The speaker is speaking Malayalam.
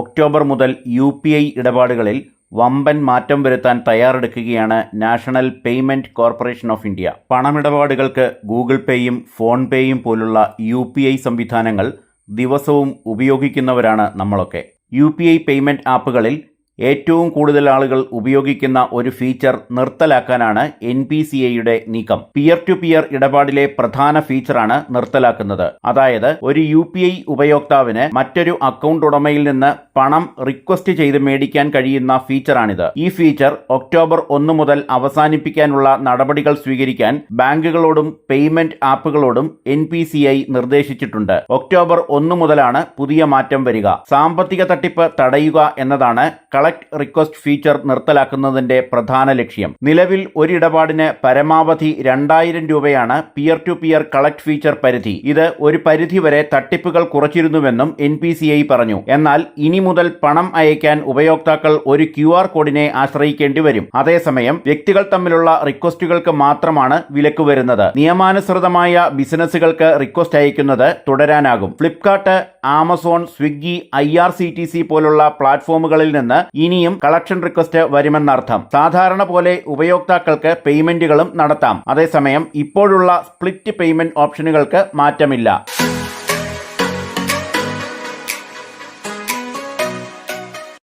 ഒക്ടോബർ മുതൽ യു പി ഐ ഇടപാടുകളിൽ വമ്പൻ മാറ്റം വരുത്താൻ തയ്യാറെടുക്കുകയാണ് National Payment Corporation of India. പണമിടപാടുകൾക്ക് Google പേയും ഫോൺ പേയും പോലുള്ള യു പി ഐ സംവിധാനങ്ങൾ ദിവസവും ഉപയോഗിക്കുന്നവരാണ് നമ്മളൊക്കെ. യു പി ഐ പേയ്മെന്റ് ആപ്പുകളിൽ ഏറ്റവും കൂടുതൽ ആളുകൾ ഉപയോഗിക്കുന്ന ഒരു ഫീച്ചർ നിർത്തലാക്കാനാണ് എൻ പി സി ഐയുടെ നീക്കം. പിയർ ടു പിയർ ഇടപാടിലെ പ്രധാന ഫീച്ചറാണ് നിർത്തലാക്കുന്നത്. അതായത് ഒരു യു പി ഐ ഉപയോക്താവിന് മറ്റൊരു അക്കൗണ്ട് ഉടമയിൽ നിന്ന് പണം റിക്വസ്റ്റ് ചെയ്ത് മേടിക്കാൻ കഴിയുന്ന ഫീച്ചറാണിത്. ഈ ഫീച്ചർ ഒക്ടോബർ ഒന്ന് മുതൽ അവസാനിപ്പിക്കാനുള്ള നടപടികൾ സ്വീകരിക്കാൻ ബാങ്കുകളോടും പേയ്മെന്റ് ആപ്പുകളോടും എൻ പി സി ഐ നിർദ്ദേശിച്ചിട്ടുണ്ട്. ഒക്ടോബർ ഒന്ന് മുതലാണ് പുതിയ മാറ്റം വരിക. സാമ്പത്തിക തട്ടിപ്പ് തടയുക എന്നതാണ് കളക്ട് റിക്വസ്റ്റ് ഫീച്ചർ നിർത്തലാക്കുന്നതിന്റെ പ്രധാന ലക്ഷ്യം. നിലവിൽ ഒരിടപാടിന് പരമാവധി രണ്ടായിരം രൂപയാണ് peer to peer collect feature പരിധി. ഇത് ഒരു പരിധിവരെ തട്ടിപ്പുകൾ കുറച്ചിരുന്നുവെന്നും എൻ പറഞ്ഞു. എന്നാൽ ഇനി മുതൽ പണം അയക്കാൻ ഉപയോക്താക്കൾ ഒരു ക്യു ആർ കോഡിനെ ആശ്രയിക്കേണ്ടി വരും. അതേസമയം വ്യക്തികൾ തമ്മിലുള്ള റിക്വസ്റ്റുകൾക്ക് മാത്രമാണ് വിലക്ക് വരുന്നത്. നിയമാനുസൃതമായ ബിസിനസ്സുകൾക്ക് റിക്വസ്റ്റ് അയക്കുന്നത് തുടരാനാകും. ഫ്ലിപ്കാർട്ട് ആമസോൺ സ്വിഗ്ഗി ഐ പോലുള്ള പ്ലാറ്റ്ഫോമുകളിൽ നിന്ന് ഇനിയും കളക്ഷൻ റിക്വസ്റ്റ് വരുമെന്നർത്ഥം. സാധാരണ പോലെ ഉപയോക്താക്കൾക്ക് പേയ്മെന്റുകളും നടത്താം. അതേസമയം ഇപ്പോഴുള്ള സ്പ്ലിറ്റ് പേയ്മെന്റ് ഓപ്ഷനുകൾക്ക് മാറ്റമില്ല.